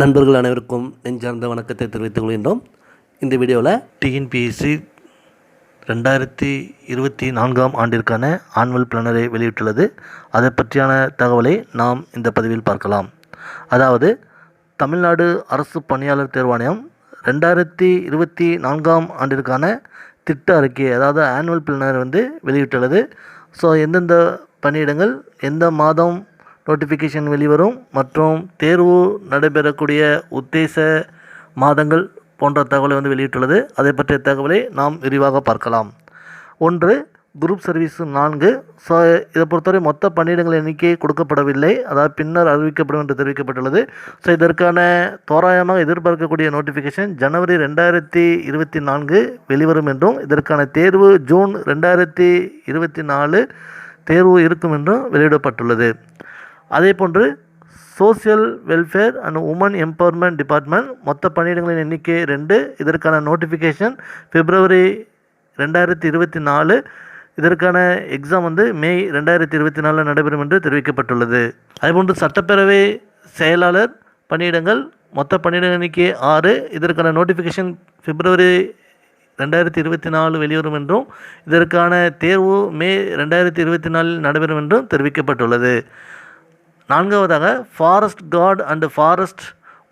நண்பர்கள் அனைவருக்கும் நெஞ்சார்ந்த வணக்கத்தை தெரிவித்துக் கொள்கின்றோம். இந்த வீடியோவில் டிஎன்பிஎஸ்சி ரெண்டாயிரத்தி இருபத்தி நான்காம் ஆண்டிற்கான ஆனுவல் பிளானரை வெளியிட்டுள்ளது. அதை பற்றியான தகவலை நாம் இந்த பதிவில் பார்க்கலாம். அதாவது தமிழ்நாடு அரசு பணியாளர் தேர்வாணையம் ரெண்டாயிரத்தி இருபத்தி நான்காம் ஆண்டிற்கான திட்ட அறிக்கை அதாவது ஆனுவல் பிளானர் வந்து வெளியிட்டுள்ளது. ஸோ எந்தெந்த பணியிடங்கள் எந்த மாதம் நோட்டிஃபிகேஷன் வெளிவரும் மற்றும் தேர்வு நடைபெறக்கூடிய உத்தேச மாதங்கள் போன்ற தகவலை வந்து வெளியிட்டுள்ளது. அதை பற்றிய தகவலை நாம் விரிவாக பார்க்கலாம். ஒன்று குரூப் சர்வீஸ் நான்கு. ஸோ இதை பொறுத்தவரை மொத்த பணியிடங்கள் எண்ணிக்கை கொடுக்கப்படவில்லை. அதாவது பின்னர் அறிவிக்கப்படும் என்று தெரிவிக்கப்பட்டுள்ளது. ஸோ இதற்கான தோராயமாக எதிர்பார்க்கக்கூடிய நோட்டிஃபிகேஷன் ஜனவரி ரெண்டாயிரத்தி இருபத்தி நான்கு வெளிவரும் என்றும் இதற்கான தேர்வு ஜூன் ரெண்டாயிரத்தி இருபத்தி நாலு தேர்வு இருக்கும் என்றும் வெளியிடப்பட்டுள்ளது. அதே போன்று social welfare and women empowerment department மொத்த பணியிடங்களின் எண்ணிக்கை ரெண்டு. இதற்கான நோட்டிஃபிகேஷன் பிப்ரவரி ரெண்டாயிரத்தி இருபத்தி நாலு. இதற்கான எக்ஸாம் வந்து மே ரெண்டாயிரத்தி இருபத்தி நாலில் நடைபெறும் என்று தெரிவிக்கப்பட்டுள்ளது. அதேபோன்று சட்டப்பேரவை செயலாளர் பணியிடங்கள் மொத்த பணியிட எண்ணிக்கை ஆறு. இதற்கான நோட்டிஃபிகேஷன் பிப்ரவரி ரெண்டாயிரத்தி இருபத்தி நாலு வெளிவரும் என்றும் இதற்கான தேர்வு மே ரெண்டாயிரத்தி இருபத்தி நாலில் நடைபெறும் என்றும் தெரிவிக்கப்பட்டுள்ளது. நான்காவதாக forest guard and forest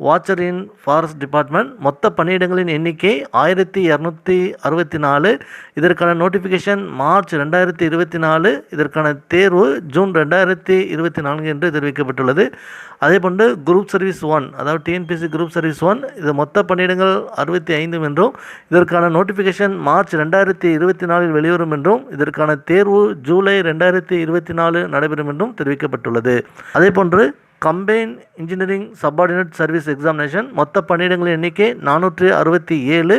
watcher in forest department மொத்த பணியிடங்களின் எண்ணிக்கை ஆயிரத்தி இரநூத்தி அறுபத்தி நாலு. இதற்கான நோட்டிஃபிகேஷன் மார்ச் ரெண்டாயிரத்தி இருபத்தி நாலு. இதற்கான தேர்வு ஜூன் ரெண்டாயிரத்தி இருபத்தி நான்கு என்று தெரிவிக்கப்பட்டுள்ளது. அதேபோன்று குரூப் சர்வீஸ் ஒன் அதாவது டிஎன்பிஎஸ்சி குரூப் சர்வீஸ் ஒன் இது மொத்த பணியிடங்கள் அறுபத்தி ஐந்து என்றும் இதற்கான நோட்டிஃபிகேஷன் மார்ச் ரெண்டாயிரத்தி இருபத்தி நாலில் வெளிவரும் என்றும் இதற்கான தேர்வு ஜூலை ரெண்டாயிரத்தி இருபத்தி நாலு நடைபெறும் என்றும் தெரிவிக்கப்பட்டுள்ளது. அதேபோன்று combine engineering subordinate service examination. மொத்த பணியிடங்களின் எண்ணிக்கை நானூற்றி அறுபத்தி ஏழு.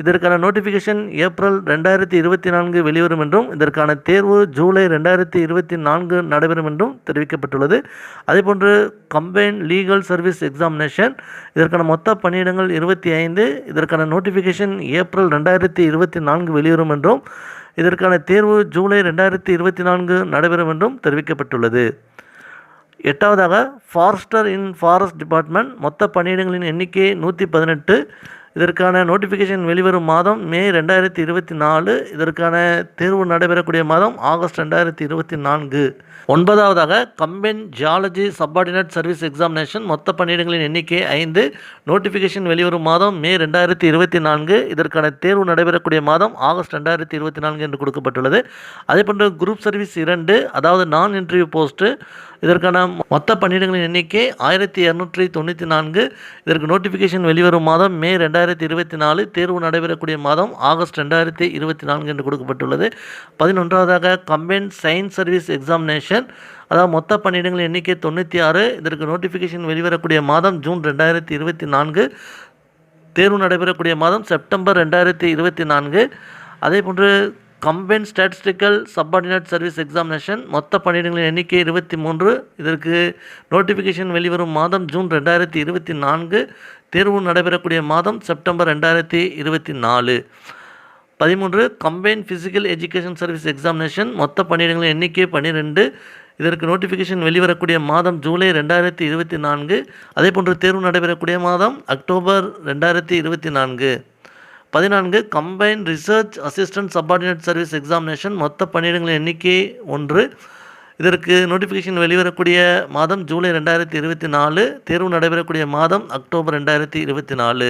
இதற்கான நோட்டிஃபிகேஷன் ஏப்ரல் ரெண்டாயிரத்தி இருபத்தி நான்கு வெளிவரும் என்றும் இதற்கான தேர்வு ஜூலை ரெண்டாயிரத்தி இருபத்தி நான்கு நடைபெறும் என்றும் தெரிவிக்கப்பட்டுள்ளது. அதேபோன்று கம்பைன் லீகல் சர்வீஸ் எக்ஸாமினேஷன் இதற்கான மொத்த பணியிடங்கள் இருபத்தி ஐந்து. இதற்கான நோட்டிஃபிகேஷன் ஏப்ரல் ரெண்டாயிரத்தி இருபத்தி நான்கு வெளிவரும் என்றும் இதற்கான தேர்வு ஜூலை ரெண்டாயிரத்தி இருபத்தி நான்கு நடைபெறும் என்றும் தெரிவிக்கப்பட்டுள்ளது. எட்டாவதாக ஃபாரஸ்டர் இன் ஃபாரஸ்ட் டிபார்ட்மெண்ட் மொத்த பணியிடங்களின் எண்ணிக்கை நூற்றி பதினெட்டு. இதற்கான நோட்டிஃபிகேஷன் வெளிவரும் மாதம் மே ரெண்டாயிரத்தி இருபத்தி நாலு. இதற்கான தேர்வு நடைபெறக்கூடிய மாதம் ஆகஸ்ட் ரெண்டாயிரத்தி இருபத்தி நான்கு. ஒன்பதாவதாக combine geology subordinate service examination மொத்த பணியிடங்களின் எண்ணிக்கை ஐந்து. நோட்டிஃபிகேஷன் வெளிவரும் மாதம் மே ரெண்டாயிரத்தி இருபத்தி நான்கு. இதற்கான தேர்வு நடைபெறக்கூடிய மாதம் ஆகஸ்ட் ரெண்டாயிரத்தி இருபத்தி நான்கு என்று கொடுக்கப்பட்டுள்ளது. அதேபோன்று குரூப் சர்வீஸ் இரண்டு அதாவது நான் இன்டர்வியூ போஸ்ட்டு இதற்கான மொத்த பணியிடங்களின் எண்ணிக்கை ஆயிரத்தி இரநூற்றி தொண்ணூற்றி நான்கு. இதற்கு நோட்டிஃபிகேஷன் வெளிவரும் மாதம் மே ரெண்டாயிரத்தி ரெண்டாயிரத்தி இருபத்தி நாலு தேர்வு நடைபெறக்கூடிய மாதம் ஆகஸ்ட் ரெண்டாயிரத்தி இருபத்தி நான்கு என்று கொடுக்கப்பட்டுள்ளது. பதினொன்றாவதாக கம்பைன் சயின்ஸ் சர்வீஸ் எக்ஸாமினேஷன் அதாவது மொத்த பணியிடங்கள் எண்ணிக்கை தொண்ணூற்றி ஆறு. இதற்கு நோட்டிஃபிகேஷன் வெளிவரக்கூடிய மாதம் ஜூன் ரெண்டாயிரத்தி இருபத்தி நான்கு. தேர்வு நடைபெறக்கூடிய மாதம் செப்டம்பர் ரெண்டாயிரத்தி இருபத்தி நான்கு. அதே போன்று combine statistical subordinate service examination மொத்த பணியிடங்களின் எண்ணிக்கை இருபத்தி மூன்று. இதற்கு நோட்டிஃபிகேஷன் வெளிவரும் மாதம் ஜூன் ரெண்டாயிரத்தி இருபத்தி நான்கு. தேர்வு நடைபெறக்கூடிய மாதம் செப்டம்பர் ரெண்டாயிரத்தி இருபத்தி நாலு. பதிமூன்று combine physical education service examination மொத்த பணியிடங்களின் எண்ணிக்கை பன்னிரெண்டு. இதற்கு நோட்டிஃபிகேஷன் வெளிவரக்கூடிய மாதம் ஜூலை ரெண்டாயிரத்தி இருபத்தி நான்கு. அதே போன்று தேர்வு நடைபெறக்கூடிய மாதம் அக்டோபர் ரெண்டாயிரத்தி இருபத்தி நான்கு. பதினான்கு combine research assistant subordinate service examination மொத்த பணியிடங்களின் எண்ணிக்கை ஒன்று. இதற்கு நோட்டிஃபிகேஷன் வெளிவரக்கூடிய மாதம் ஜூலை ரெண்டாயிரத்தி இருபத்தி நாலு தேர்வு நடைபெறக்கூடிய மாதம் அக்டோபர் ரெண்டாயிரத்தி இருபத்தி நாலு.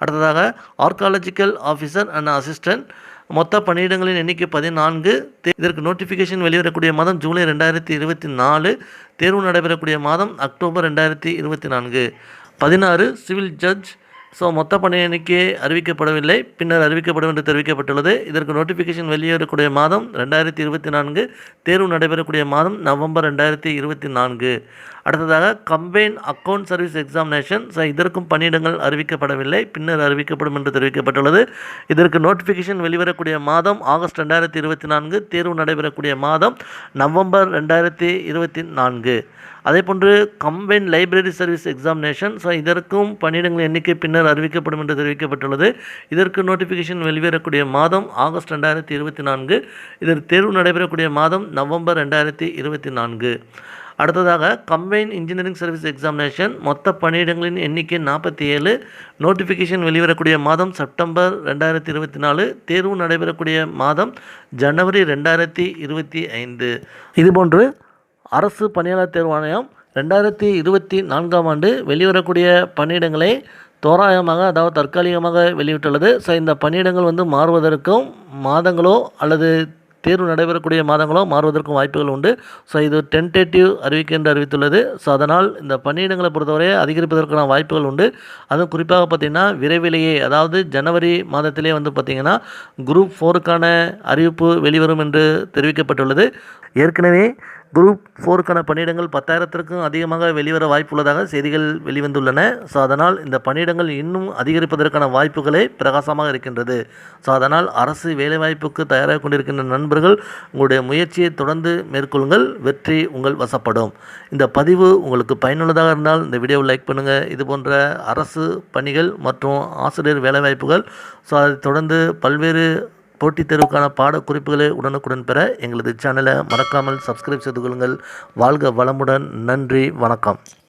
அடுத்ததாக ஆர்காலஜிக்கல் ஆஃபீஸர் அண்ட் அசிஸ்டன்ட் மொத்த பணியிடங்களின் எண்ணிக்கை பதினான்கு. இதற்கு நோட்டிஃபிகேஷன் வெளிவரக்கூடிய மாதம் ஜூலை ரெண்டாயிரத்தி இருபத்தி நாலு தேர்வு நடைபெறக்கூடிய மாதம் அக்டோபர் ரெண்டாயிரத்தி இருபத்தி நான்கு. பதினாறு சிவில் ஜட்ஜ் ஸோ மொத்த பணி எண்ணிக்கை அறிவிக்கப்படவில்லை. பின்னர் அறிவிக்கப்படும் என்று தெரிவிக்கப்பட்டுள்ளது. இதற்கு நோட்டிஃபிகேஷன் வெளியேறக்கூடிய மாதம் ரெண்டாயிரத்தி இருபத்தி நான்கு. தேர்வு நடைபெறக்கூடிய மாதம் நவம்பர் ரெண்டாயிரத்தி இருபத்தி நான்கு. அடுத்ததாக combine account service examination so இதற்கும் பணியிடங்கள் அறிவிக்கப்படவில்லை. பின்னர் அறிவிக்கப்படும் என்று தெரிவிக்கப்பட்டுள்ளது. இதற்கு நோட்டிஃபிகேஷன் வெளிவரக்கூடிய மாதம் ஆகஸ்ட் ரெண்டாயிரத்தி இருபத்தி நான்கு. தேர்வு நடைபெறக்கூடிய மாதம் நவம்பர் ரெண்டாயிரத்தி இருபத்தி நான்கு. அதேபோன்று combine library service examination so இதற்கும் பணியிடங்கள் எண்ணிக்கை பின்னர் அறிவிக்கப்படும் என்று தெரிவிக்கப்பட்டுள்ளது. இதற்கு நோட்டிஃபிகேஷன் வெளிவரக்கூடிய மாதம் ஆகஸ்ட் ரெண்டாயிரத்தி இருபத்தி நான்கு. இதற்கு தேர்வு நடைபெறக்கூடிய மாதம் நவம்பர் ரெண்டாயிரத்தி இருபத்தி நான்கு. அடுத்ததாக கம்பைன் இன்ஜினியரிங் சர்வீஸ் எக்ஸாமினேஷன் மொத்த பணியிடங்களின் எண்ணிக்கை நாற்பத்தி ஏழு நோட்டிஃபிகேஷன் வெளிவரக்கூடிய மாதம் செப்டம்பர் ரெண்டாயிரத்தி இருபத்தி நாலு தேர்வு நடைபெறக்கூடிய மாதம் ஜனவரி ரெண்டாயிரத்தி இருபத்தி ஐந்து இதுபோன்று அரசு பணியாளர் தேர்வாணையம் ரெண்டாயிரத்தி இருபத்தி நான்காம் ஆண்டு வெளிவரக்கூடிய பணியிடங்களை தோராயமாக அதாவது தற்காலிகமாக வெளியிட்டுள்ளது. ஸோ இந்த பணியிடங்கள் வந்து மாறுவதற்கும் மாதங்களோ அல்லது தேர்வு நடைபெறக்கூடிய மாதங்களோ மாறுவதற்கும் வாய்ப்புகள் உண்டு. ஸோ இது டென்டேட்டிவ் அறிவிக்கை என்று அறிவித்துள்ளது. ஸோ அதனால் இந்த பணியிடங்களை பொறுத்தவரை அதிகரிப்பதற்கான வாய்ப்புகள் உண்டு. அதுவும் குறிப்பாக பார்த்திங்கன்னா விரைவிலேயே அதாவது ஜனவரி மாதத்திலே வந்து பார்த்திங்கன்னா குரூப் ஃபோருக்கான அறிவிப்பு வெளிவரும் என்று தெரிவிக்கப்பட்டுள்ளது. ஏற்கனவே குரூப் ஃபோருக்கான பணியிடங்கள் பத்தாயிரத்திற்கும் அதிகமாக வெளிவர வாய்ப்புள்ளதாக செய்திகள் வெளிவந்துள்ளன. ஸோ அதனால் இந்த பணியிடங்கள் இன்னும் அதிகரிப்பதற்கான வாய்ப்புகளே பிரகாசமாக இருக்கின்றது. ஸோ அதனால் அரசு வேலைவாய்ப்புக்கு தயாராக கொண்டிருக்கின்ற நண்பர்கள் உங்களுடைய முயற்சியை தொடர்ந்து மேற்கொள்ளுங்கள். வெற்றி உங்கள் வசப்படும். இந்த பதிவு உங்களுக்கு பயனுள்ளதாக இருந்தால் இந்த வீடியோவை லைக் பண்ணுங்கள் இது போன்ற அரசு பணிகள் மற்றும் ஆசிரியர் வேலைவாய்ப்புகள் ஸோ அதை தொடர்ந்து பல்வேறு போட்டித் தேர்வுக்கான பாடக்குறிப்புகளை உடனுக்குடன் பெற எங்களது சேனலை மறக்காமல் சப்ஸ்கிரைப் செய்து கொள்ளுங்கள். வாழ்க வளமுடன். நன்றி. வணக்கம்.